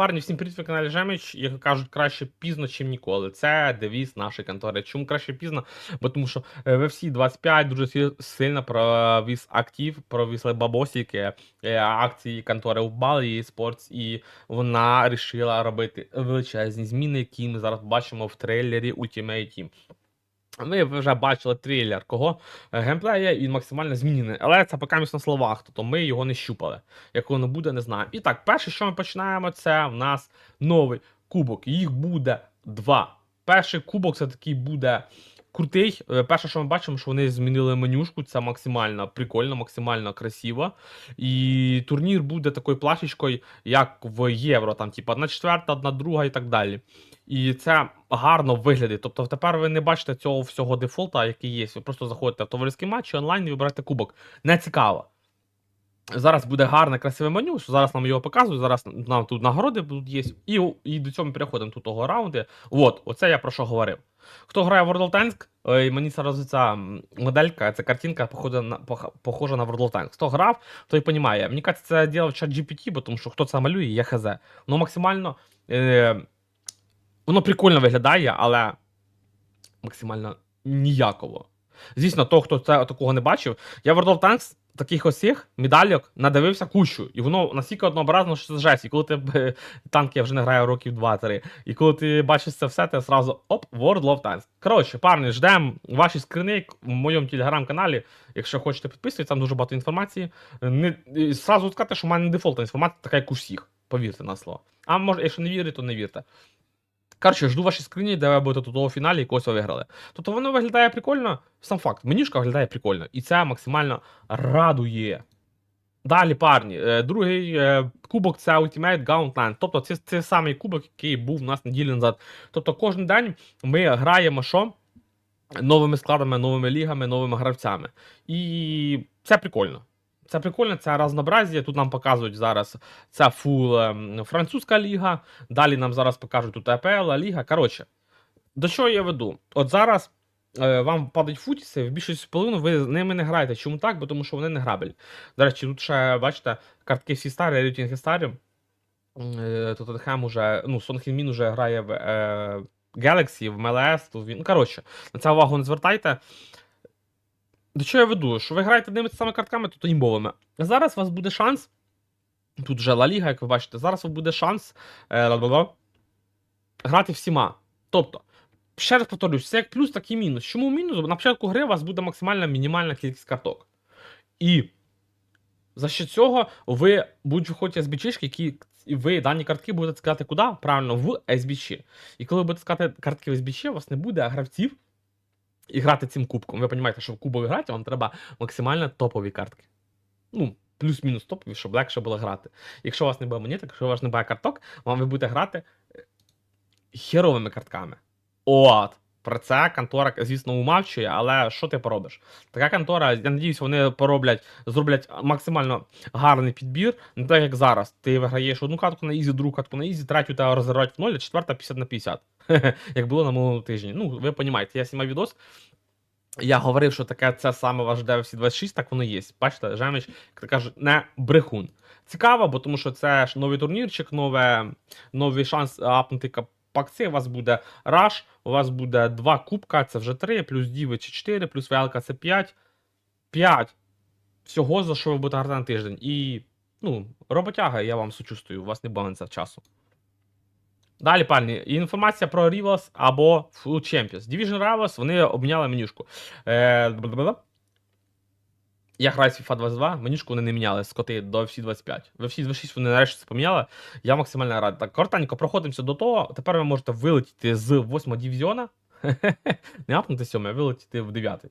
Парні, всім привіт, ви каналі Жеміч. Як кажуть, краще пізно, чим ніколи. Це девіз нашої контори. Чому краще пізно? Бо тому що е, в FC 25 дуже сильно провіз актив, провісли бабосики, е, акції контори в Балі Sports, і вона вирішила робити величезні зміни, які ми зараз бачимо в трейлері Ultimate Team. Ви вже бачили трейлер кого Е, геймплея, він максимально змінений. Але це поки на словах, тобто ми його не щупали. Як воно буде, не знаємо. І так, перше, що ми починаємо, це в нас новий кубок. Їх буде два. Перший кубок це такий буде крутий. Е, Перше, що ми бачимо, що вони змінили менюшку, це максимально прикольно, максимально красиво. І турнір буде такою плашечкою, як в євро, там, типу, одна четверта, одна друга і так далі. І це гарно виглядить. Тобто тепер ви не бачите цього всього дефолта, який є. Ви просто заходите в товариський матч онлайн і вибираєте кубок. Не цікаво. Зараз буде гарне, красиве меню. що Зараз нам його показують. Зараз нам тут нагороди будуть є. І, і до цього ми переходимо тут того раунди. От, оце я про що говорив. Хто грає в World of Tanks, е, мені зараз ця моделька, ця картинка похожа на, похожа на World of Tanks. Хто грав, той розуміє. Мені кажется, це діло чат GPT, бо тому що хто це малює, я хз. Воно максимально. Е, воно прикольно виглядає, але максимально ніяково. Звісно, того, хто це такого не бачив, я в World of Tanks таких осіх медальок надивився кучу, і воно настільки однообразно, що це жесть. І коли ти танки я вже не граю років 2-3. І коли ти бачиш це все, ти зразу оп, World of Tanks. Коротше, парні, ждемо ваші скрини в моєму телеграм-каналі. Якщо хочете підписуйтесь, там дуже багато інформації. Не, і зразу сказати, що в мене не дефолтна інформація, така як у всіх. Повірте на слово. А може, якщо не вірите, то не вірте. Коротше, жду ваші скрині, де ви будете тут у фіналі і когось ви виграли. Тобто воно виглядає прикольно, сам факт. Менюшка виглядає прикольно. І це максимально радує. Далі, парні, е, другий е, кубок це Ultimate Gauntlet. Тобто це, це самий кубок, який був у нас неділю назад. Тобто кожен день ми граємо що? Новими складами, новими лігами, новими гравцями. І це прикольно. Це прикольно, це разнообразія. Тут нам показують зараз це фул ем, французька ліга. Далі нам зараз покажуть тут АПЛ, Ліга. Коротше, до чого я веду? От зараз е, вам падають футіси, в більшості половину ви з ними не граєте. Чому так? Бо тому що вони не грабель. До речі, тут ще, бачите, картки всі старі, рейтинги старі. Тут уже, ну, Сон Хін Мін уже грає в е, Galaxy, в MLS, тут він. Ну, коротше, на це увагу не звертайте. До чого я веду? Що ви граєте одними самими картками, то імбовими. Зараз у вас буде шанс. Тут вже Ла Ліга, як ви бачите, зараз у вас буде шанс е, грати всіма. Тобто, ще раз повторюсь, це як плюс, так і мінус. Чому мінус? На початку гри у вас буде максимальна мінімальна кількість карток. І за що цього ви будуть виходити бічишки, які ви дані картки будете складати куди? Правильно, в SBC. І коли ви будете складати картки в SBC, у вас не буде гравців і грати цим кубком. Ви розумієте, що в кубок грати вам треба максимально топові картки. Ну, плюс-мінус топові, щоб легше було грати. Якщо у вас не буде монеток, якщо у вас не буде карток, вам ви будете грати е, херовими картками. От. Про це контора, звісно, умавчує, але що ти поробиш? Така контора, я надіюсь, вони пороблять, зроблять максимально гарний підбір. Не так як зараз. Ти виграєш одну катку на ізі, другу катку на ізі, третю тебе розіграють в ноль, а четверта 50 на 50. як було на минулому тижні. Ну, ви розумієте, я знімав відос. Я говорив, що таке це саме ваш DFC 26, так воно є. Бачите, Жемич, як кажуть, не брехун. Цікаво, бо тому що це ж новий турнірчик, нове, новий шанс апнути капакці. У вас буде раш, у вас буде два кубка, це вже 3, плюс Діви чи 4, плюс ВЛК це 5. 5. Всього, за що ви будете грати на тиждень. І, ну, роботяга, я вам сочувствую, у вас не багато часу. Далі, пані, інформація про Rivals або Full Champions. Division Rivals, вони обміняли менюшку. Е. я граю в FIFA 22, менюшку вони не міняли з коти до FC 25. В FC 26 вони нарешті це поміняли. Я максимально радий. Так, коротенько проходимося до того. Тепер ви можете вилетіти з 8 дивізіона. Не апнути 7, а вилетіти в 9.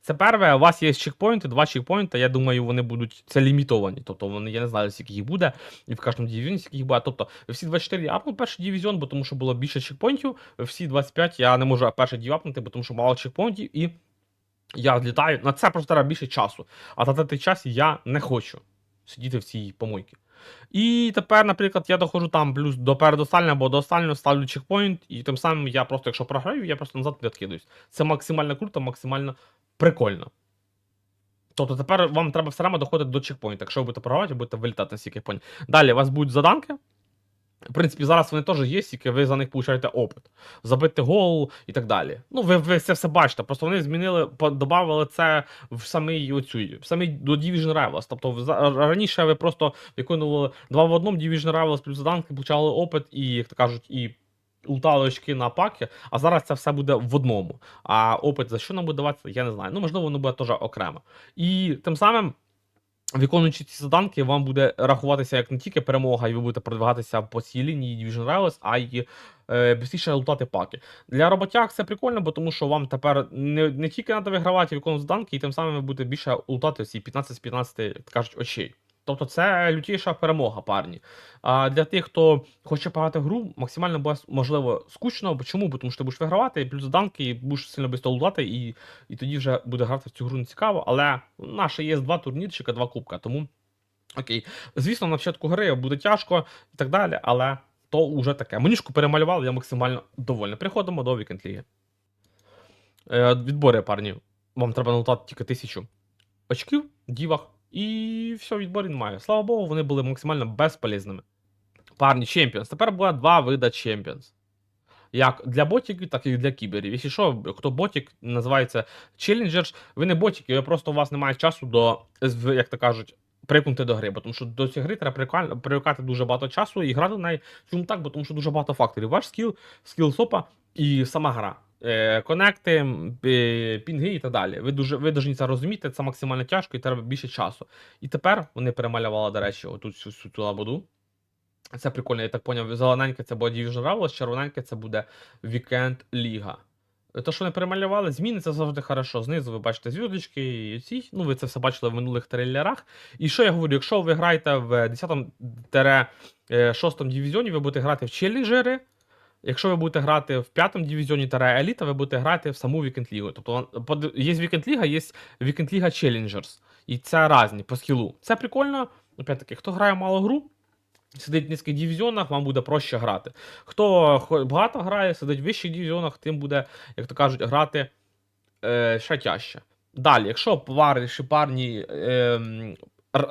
Це перше, у вас є чекпоінти, два чекпоінти. Я думаю, вони будуть це лімітовані. Тобто вони, я не знаю, скільки їх буде, і в кожному дивізіоні скільки їх буде. Тобто, в всі 24 я апнув перший дивізіон, бо тому що було більше чекпоінтів. Всі 25 я не можу перший дів апнути, бо тому що мало чекпоінтів, і я відлітаю. На це просто треба більше часу. А той час я не хочу сидіти в цій помойці. І тепер, наприклад, я доходжу там плюс до передостального або до останнього, ставлю чекпоінт, і тим самим я просто, якщо програю, я просто назад відкидуюсь. Це максимально круто, максимально прикольно. Тобто тепер вам треба все одно доходити до чекпоінта. Якщо ви будете програвати, ви будете вилітати на стільки поінт. Далі у вас будуть заданки. В принципі, зараз вони теж є, тільки ви за них получаєте опит. Забити гол і так далі. Ну, ви, ви це все бачите. Просто вони змінили, додали це в самий оцю, в самий до Division Rivals. Тобто раніше ви просто виконували два в одному Division Rivals плюс заданки, получали опит і, як то кажуть, і лутали очки на паки, а зараз це все буде в одному. А опит за що нам буде даватися, я не знаю. Ну, можливо, воно буде теж окремо. І тим самим. Виконуючи ці заданки, вам буде рахуватися як не тільки перемога, і ви будете продвигатися по цій лінії Division Rivals, а й е, більше лутати паки. Для роботяг це прикольно, бо тому що вам тепер не, не тільки треба вигравати виконувати заданки, і тим самим ви будете більше лутати ці 15 з 15, як кажуть, очей. Тобто це лютіша перемога, парні. А для тих, хто хоче пограти гру, максимально буде можливо скучно. Чому? Бо тому що ти будеш вигравати, і плюс заданки, і будеш сильно швидко лутати, і, і тоді вже буде грати в цю гру не цікаво. Але наше є два турнірчика, два кубка, тому окей. Звісно, на початку гри буде тяжко і так далі, але то вже таке. Менюшку перемалювали, я максимально довольний. Переходимо до вікенд ліги. Е, відбори, парні. Вам треба налутати тільки тисячу очків, дівах, і все, відборів немає. Слава Богу, вони були максимально безполезними. Парні, Champions. Тепер буде два вида Champions. Як для ботиків, так і для кіберів. Якщо що, хто ботик називається Challengers, ви не ботики, ви просто у вас немає часу до, як то кажуть, прикнути до гри. Бо тому що до цієї гри треба привикати дуже багато часу і грати неї. Чому так? Бо тому що дуже багато факторів. Ваш скіл, скіл сопа і сама гра. Е, Конекти, пінги і так далі. Ви дуже ви повинні це розуміти, це максимально тяжко і треба більше часу. І тепер вони перемалювали, до речі, отут всю, всю ту лабуду. Це прикольно, я так поняв. Зелененьке це буде Division Rivals, червоненьке це буде Weekend Ліга. То, що вони перемалювали, зміни це завжди хорошо. Знизу ви бачите зв'язочки і ці. Ну, ви це все бачили в минулих трейлерах. І що я говорю, якщо ви граєте в 10-6 дивізіоні, ви будете грати в челленджери. Якщо ви будете грати в 5 дивізіоні та еліта, ви будете грати в саму Weekend Лігу. Тобто є Weekend Ліга, є Weekend Ліга Challengers. І це різні по скілу. Це прикольно. Опять-таки, хто грає мало гру, сидить в низьких дивізіонах, вам буде проще грати. Хто багато грає, сидить в вищих дивізіонах, тим буде, як то кажуть, грати е, ще тяжче. Далі, якщо пари, шипарні. Е, р-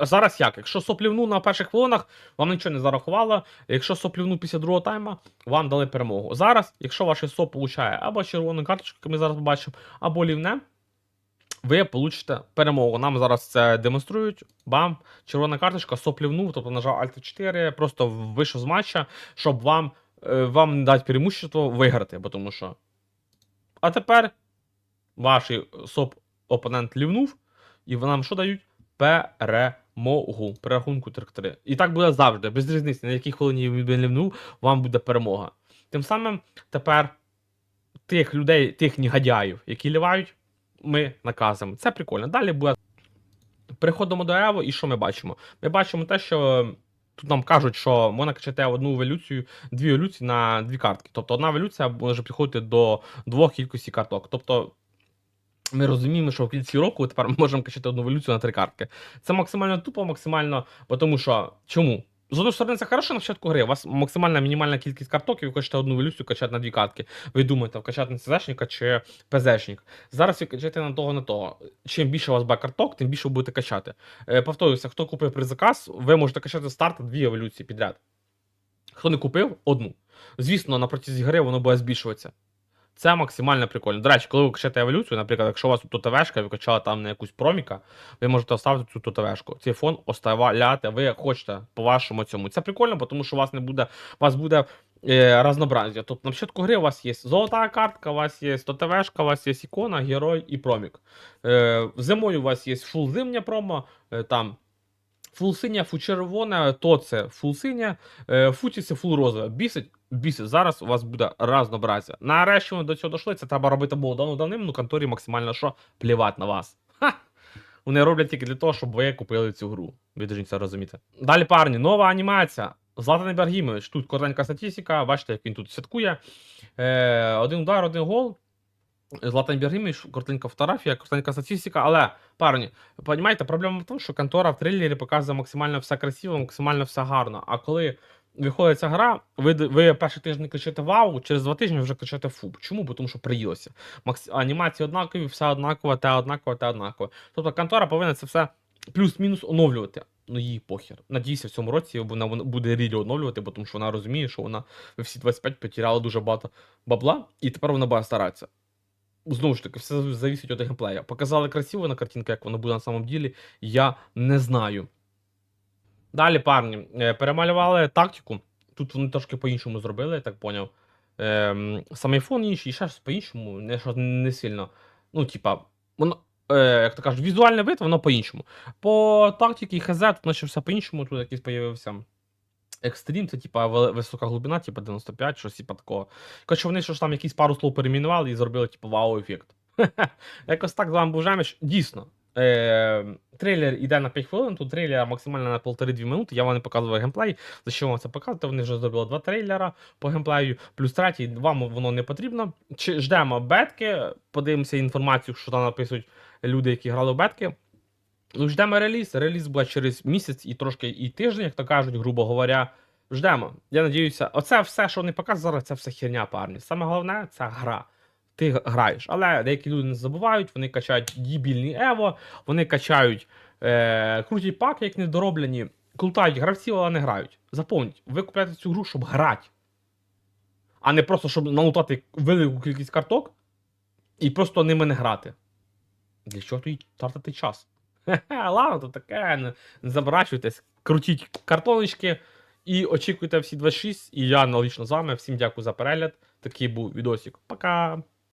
зараз як? Якщо соплівну на перших хвилинах, вам нічого не зарахувало. Якщо соплівну після другого тайма, вам дали перемогу. Зараз, якщо ваш соп получає або червону карточку, як ми зараз бачимо, або лівне, ви получите перемогу. Нам зараз це демонструють. Бам! Червона карточка, соплівнув, тобто нажав Alt 4, просто вийшов з матча, щоб вам, е, вам не дати преимущество виграти. Бо тому що. А тепер ваш соп опонент лівнув, і нам що дають? Перемогу. При рахунку 3-3. І так буде завжди, без різниці, на якій хвилині він лівнув, вам буде перемога. Тим самим тепер тих людей, тих негодяїв, які лівають, ми наказуємо. Це прикольно. Далі буде. Переходимо до Ево, і що ми бачимо? Ми бачимо те, що тут нам кажуть, що можна качати одну еволюцію, дві еволюції на дві картки. Тобто одна еволюція може підходити до двох кількості карток. Тобто ми розуміємо, що в кінці року тепер ми можемо качати одну еволюцію на три картки. Це максимально тупо, максимально, тому що чому? З одної сторони, це хорошо на початку гри. У вас максимальна мінімальна кількість карток, і ви хочете одну еволюцію качати на дві картки. Ви думаєте, вкачати на ЦЗшника чи ПЗшник. Зараз ви качаєте на того, на того. Чим більше у вас буде карток, тим більше ви будете качати. Е, повторюся, хто купив предзаказ, ви можете качати з старта дві еволюції підряд. Хто не купив, одну. Звісно, на протязі гри воно буде збільшуватися. Це максимально прикольно. До речі, коли ви качаєте еволюцію, наприклад, якщо у вас тут ТВшка, ви качали там на якусь проміка, ви можете оставити цю ТВшку. Цей фон оставляти ви хочете по вашому цьому. Це прикольно, тому що у вас не буде, у вас буде е, разнообразие. Тобто на початку гри у вас є золота картка, у вас є ТВшка, у вас є ікона, герой і промік. Е, зимою у вас є фул зимня промо, е, там фул синя, фул червона, то це фул синя, е, футі це фул розове. Бісить, бісить. Зараз у вас буде разнообразя. Нарешті вони до цього дійшли, це треба робити було давно давним, ну конторі максимально що плівати на вас. Ха! Вони роблять тільки для того, щоб ви купили цю гру. Ви повинні це розуміти. Далі, парні, нова анімація. Златан Ібрагімович. Тут коротенька статистика, бачите, як він тут святкує. Е, один удар, один гол. Златан Ібрагімович, коротенька фотографія, коротенька статистика, але, парні, розумієте, проблема в тому, що контора в трилері показує максимально все красиво, максимально все гарно. А коли виходить ця гра, ви, ви перший тиждень кричите вау, через два тижні вже кричите фу. Чому? Бо Тому що приїлося. Макс... Анімації однакові, все однаково, те однаково, те однаково. Тобто контора повинна це все плюс-мінус оновлювати. ну їй похер. Надіюся, в цьому році вона буде рілі оновлювати, бо тому що вона розуміє, що вона в всі 25 потеряла дуже багато бабла, і тепер вона буде старатися. Знову ж таки, все зависить від геймплея. Показали красиво на картинку, як воно буде на самом ділі, я не знаю. Далі, парні, е, перемалювали тактику. Тут вони трошки по-іншому зробили, я так поняв. Ем, сам айфон інший, і ще щось по-іншому, не, не сильно. Ну, типа, воно, е, як то кажуть, візуальний вид, воно по-іншому. По тактиці ХЗ, тут наче все по-іншому, тут якийсь появився. Екстрім, це типа висока глибина, типа 95, щось типа такого. Коротше, вони ж там якісь пару слов перейменували і зробили, типу, вау-ефект. Якось так з вами був. Дійсно. Е, трейлер іде на 5 хвилин, тут трейлер максимально на 1,5-2 минути. Я вам не показував геймплей. За що вам це показувати? Вони вже зробили два трейлера по геймплею, плюс третій, вам воно не потрібно. Чи ждемо бетки, подивимося інформацію, що там написують люди, які грали в бетки. Ну, ждемо реліз. Реліз буде через місяць і трошки і тиждень, як то кажуть, грубо говоря. Ждемо. Я надіюся, оце все, що вони показують зараз, це все херня, парні. Саме головне це гра. Ти граєш. Але деякі люди не забувають, вони качають дібільні Ево, вони качають е, круті паки, як недороблені, крутають гравців, але не грають. Запомніть, ви купляєте цю гру, щоб грати. А не просто, щоб налутати велику кількість карток і просто ними не грати. Для чого тоді тратити час? Хе-хе, ладно, то таке, не, не заборачуйтесь, крутіть картоночки і очікуйте всі 26. І я аналогічно з вами. Всім дякую за перегляд. Такий був відосик. Пока!